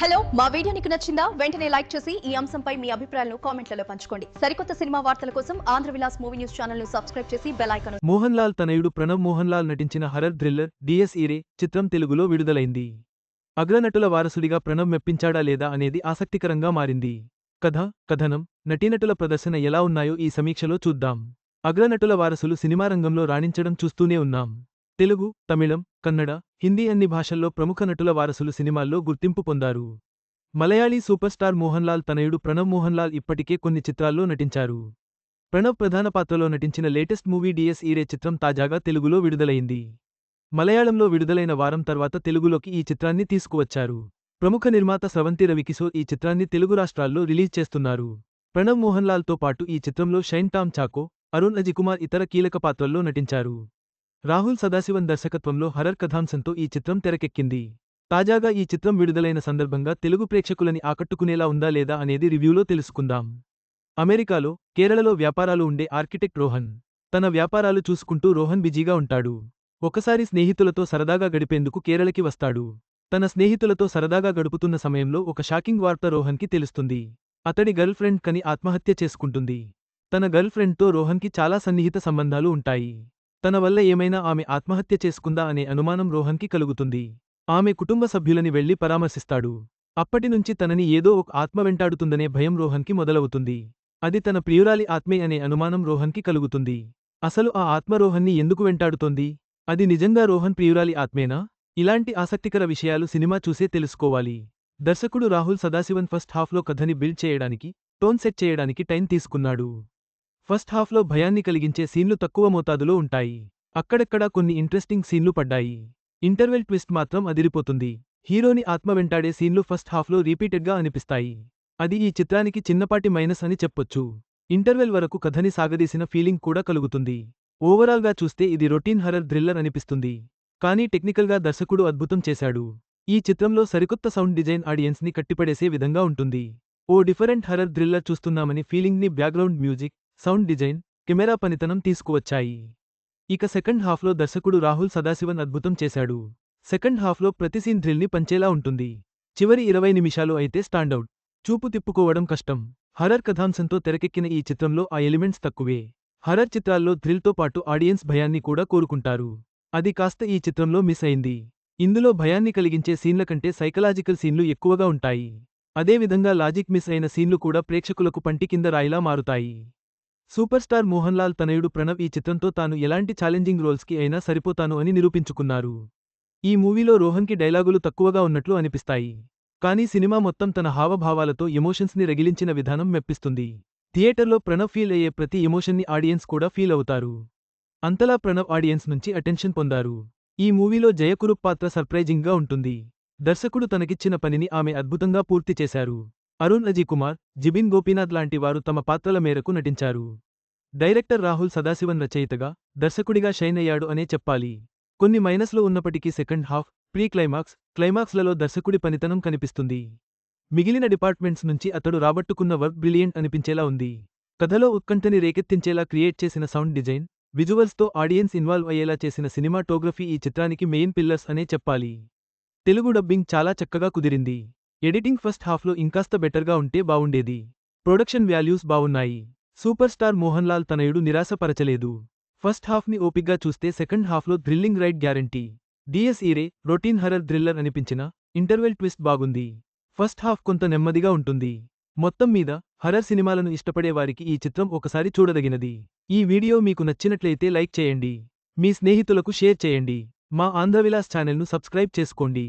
Hello మా video నీకు నచ్చిందా? వెంటనే లైక్ చేసి ఈ అంశంపై మీ అభిప్రాయాలను కామెంట్లలో పంచుకోండి. సరికొత్త సినిమా వార్తల కోసం ఆంధ్ర విలాస్ మూవీ న్యూస్ ఛానల్ను సబ్స్క్రైబ్ చేసి బెల్ ఐకాన్ మోహన్ లాల్ తనయుడు ప్రణవ్ మోహన్ లాల్ నటించిన హరర్ థ్రిల్లర్ డిఎస్ ఈరే చిత్రం తెలుగులో విడుదలైంది. అగ్రనటుల వారసుడిగా ప్రణవ్ మెప్పించాడా లేదా అనేది ఆసక్తికరంగా మారింది. కథ కథనం నటీనటుల ప్రదర్శన ఎలా ఉన్నాయో ఈ సమీక్షలో చూద్దాం. అగ్రనటుల వారసులు సినిమా రంగంలో రాణించడం చూస్తూనే ఉన్నాం. తెలుగు తమిళం కన్నడ హిందీ అన్ని భాషల్లో ప్రముఖ నటుల వారసులు సినిమాల్లో గుర్తింపు పొందారు. మలయాళీ సూపర్ స్టార్ మోహన్ లాల్ తనయుడు ప్రణబ్ మోహన్ లాల్ ఇప్పటికే కొన్ని చిత్రాల్లో నటించారు. ప్రణవ్ ప్రధాన పాత్రలో నటించిన లేటెస్ట్ మూవీ డిఎస్ ఈరే చిత్రం తాజాగా తెలుగులో విడుదలైంది. మలయాళంలో విడుదలైన వారం తర్వాత తెలుగులోకి ఈ చిత్రాన్ని తీసుకువచ్చారు. ప్రముఖ నిర్మాత స్రవంతి రవికిషోర్ ఈ చిత్రాన్ని తెలుగు రాష్ట్రాల్లో రిలీజ్ చేస్తున్నారు. ప్రణబ్ మోహన్లాల్తో పాటు ఈ చిత్రంలో షైన్ టామ్ చాకో అరుణ్ అజికుమార్ ఇతర కీలక పాత్రల్లో నటించారు. రాహుల్ సదాశివన్ దర్శకత్వంలో హరర్ కథాంశంతో ఈ చిత్రం తెరకెక్కింది. తాజాగా ఈ చిత్రం విడుదలైన సందర్భంగా తెలుగు ప్రేక్షకులని ఆకట్టుకునేలా ఉందా లేదా అనేది రివ్యూలో తెలుసుకుందాం. అమెరికాలో కేరళలో వ్యాపారాలు ఉండే ఆర్కిటెక్ట్ రోహన్. తన వ్యాపారాలు చూసుకుంటూ రోహన్ బిజీగా ఉంటాడు. ఒకసారి స్నేహితులతో సరదాగా గడిపేందుకు కేరళకి వస్తాడు. తన స్నేహితులతో సరదాగా గడుపుతున్న సమయంలో ఒక షాకింగ్ వార్త రోహన్కి తెలుస్తుంది. అతడి గర్ల్ ఫ్రెండ్ కని ఆత్మహత్య చేసుకుంటుంది. తన గర్ల్ ఫ్రెండ్తో రోహన్కి చాలా సన్నిహిత సంబంధాలు ఉంటాయి. తన వల్ల ఏమైనా ఆమె ఆత్మహత్య చేసుకుందా అనే అనుమానం రోహన్కి కలుగుతుంది. ఆమె కుటుంబ సభ్యులని వెళ్ళి పరామర్శిస్తాడు. అప్పటినుంచి తనని ఏదో ఒక ఆత్మ వెంటాడుతుందనే భయం రోహన్కి మొదలవుతుంది. అది తన ప్రియురాలి ఆత్మే అనే అనుమానం రోహన్కి కలుగుతుంది. అసలు ఆ ఆత్మ రోహన్ని ఎందుకు వెంటాడుతోంది? అది నిజంగా రోహన్ ప్రియురాలి ఆత్మేనా? ఇలాంటి ఆసక్తికర విషయాలు సినిమా చూసే తెలుసుకోవాలి. దర్శకుడు రాహుల్ సదాశివన్ ఫస్ట్ హాఫ్లో కథని బిల్డ్ చేయడానికి టోన్ సెట్ చేయడానికి టైం తీసుకున్నాడు. ఫస్ట్ హాఫ్లో భయాన్ని కలిగించే సీన్లు తక్కువ మోతాదులో ఉంటాయి. అక్కడక్కడా కొన్ని ఇంట్రెస్టింగ్ సీన్లు పడ్డాయి. ఇంటర్వెల్ ట్విస్ట్ మాత్రం అదిరిపోతుంది. హీరోని ఆత్మ వెంటాడే సీన్లు ఫస్ట్ హాఫ్లో రిపీటెడ్గా అనిపిస్తాయి. అది ఈ చిత్రానికి చిన్నపాటి మైనస్ అని చెప్పొచ్చు. ఇంటర్వెల్ వరకు కథని సాగదీసిన ఫీలింగ్ కూడా కలుగుతుంది. ఓవరాల్గా చూస్తే ఇది రొటీన్ హరర్ థ్రిల్లర్ అనిపిస్తుంది. కానీ టెక్నికల్గా దర్శకుడు అద్భుతం చేశాడు. ఈ చిత్రంలో సరికొత్త సౌండ్ డిజైన్ ఆడియన్స్ని కట్టిపడేసే విధంగా ఉంటుంది. ఓ డిఫరెంట్ హరర్ థ్రిల్లర్ చూస్తున్నామని ఫీలింగ్ని background music sound design camera పనితనం తీసుకువచ్చాయి. ఇక సెకండ్ హాఫ్లో దర్శకుడు రాహుల్ సదాశివన్ అద్భుతం చేశాడు. సెకండ్ హాఫ్లో ప్రతి సీన్ థ్రిల్ని పంచేలా ఉంటుంది. చివరి ఇరవై నిమిషాలు అయితే స్టాండౌట్. చూపు తిప్పుకోవడం కష్టం. హరర్ కథాంశంతో తెరకెక్కిన ఈ చిత్రంలో ఆ ఎలిమెంట్స్ తక్కువే. హరర్ చిత్రాల్లో థ్రిల్తో పాటు ఆడియన్స్ భయాన్ని కూడా కోరుకుంటారు. అది కాస్త ఈ చిత్రంలో మిస్ అయింది. ఇందులో భయాన్ని కలిగించే సీన్ల కంటే సైకలాజికల్ సీన్లు ఎక్కువగా ఉంటాయి. అదేవిధంగా లాజిక్ మిస్ అయిన సీన్లు కూడా ప్రేక్షకులకు పంటి కింద రాయిలా మారుతాయి. సూపర్ స్టార్ మోహన్ లాల్ తనయుడు ప్రణవ్ ఈ చిత్రంతో తాను ఎలాంటి ఛాలెంజింగ్ రోల్స్కి అయినా సరిపోతాను అని నిరూపించుకున్నారు. ఈ మూవీలో రోహన్కి డైలాగులు తక్కువగా ఉన్నట్లు అనిపిస్తాయి. కానీ సినిమా మొత్తం తన హావభావాలతో ఎమోషన్స్ని రగిలించిన విధానం మెప్పిస్తుంది. థియేటర్లో ప్రణవ్ ఫీల్ అయ్యే ప్రతి ఎమోషన్ని ఆడియన్స్ కూడా ఫీల్ అవుతారు. అంతలా ప్రణవ్ ఆడియన్స్ నుంచి అటెన్షన్ పొందారు. ఈ మూవీలో జయకురుప్ పాత్ర సర్ప్రైజింగ్గా ఉంటుంది. దర్శకుడు తనకిచ్చిన పనిని ఆమె అద్భుతంగా పూర్తి చేశారు. అరుణ్ అజీ కుమార్ జిబిన్ గోపీనాథ్ లాంటి వారు తమ పాత్రల మేరకు నటించారు. డైరెక్టర్ రాహుల్ సదాశివన్ రచయితగా దర్శకుడిగా షైన్ అయ్యాడు అనే చెప్పాలి. కొన్ని మైనస్లు ఉన్నప్పటికీ సెకండ్ హాఫ్ ప్రీ క్లైమాక్స్ క్లైమాక్స్లలో దర్శకుడి పనితనం కనిపిస్తుంది. మిగిలిన డిపార్ట్మెంట్స్ నుంచి అతడు రాబట్టుకున్న వర్క్ బ్రిలియంట్ అనిపించేలా ఉంది. కథలో ఉత్కంఠని రేకెత్తించేలా క్రియేట్ చేసిన సౌండ్ డిజైన్ విజువల్స్తో ఆడియన్స్ ఇన్వాల్వ్ అయ్యేలా చేసిన సినిమాటోగ్రఫీ ఈ చిత్రానికి మెయిన్ పిల్లర్స్ అనే చెప్పాలి. తెలుగు డబ్బింగ్ చాలా చక్కగా కుదిరింది. ఎడిటింగ్ ఫస్ట్ హాఫ్లో ఇంకాస్త బెటర్గా ఉంటే బావుండేది. ప్రొడక్షన్ వాల్యూస్ బావున్నాయి. సూపర్ స్టార్ మోహన్ లాల్ తనయుడు నిరాశపరచలేదు. ఫస్ట్ హాఫ్ని ఓపిగ్గా చూస్తే సెకండ్ హాఫ్లో thrilling ride guarantee. Dies Irae routine horror thriller అనిపించిన ఇంటర్వెల్ ట్విస్ట్ బాగుంది. ఫస్ట్ హాఫ్ కొంత నెమ్మదిగా ఉంటుంది. మొత్తం మీద హరర్ సినిమాలను ఇష్టపడే వారికి ఈ చిత్రం ఒకసారి చూడదగినది. ఈ వీడియో మీకు నచ్చినట్లయితే లైక్ చేయండి. మీ స్నేహితులకు షేర్ చేయండి. మా ఆంధ్రవిలాస్ ఛానల్ను సబ్స్క్రైబ్ చేసుకోండి.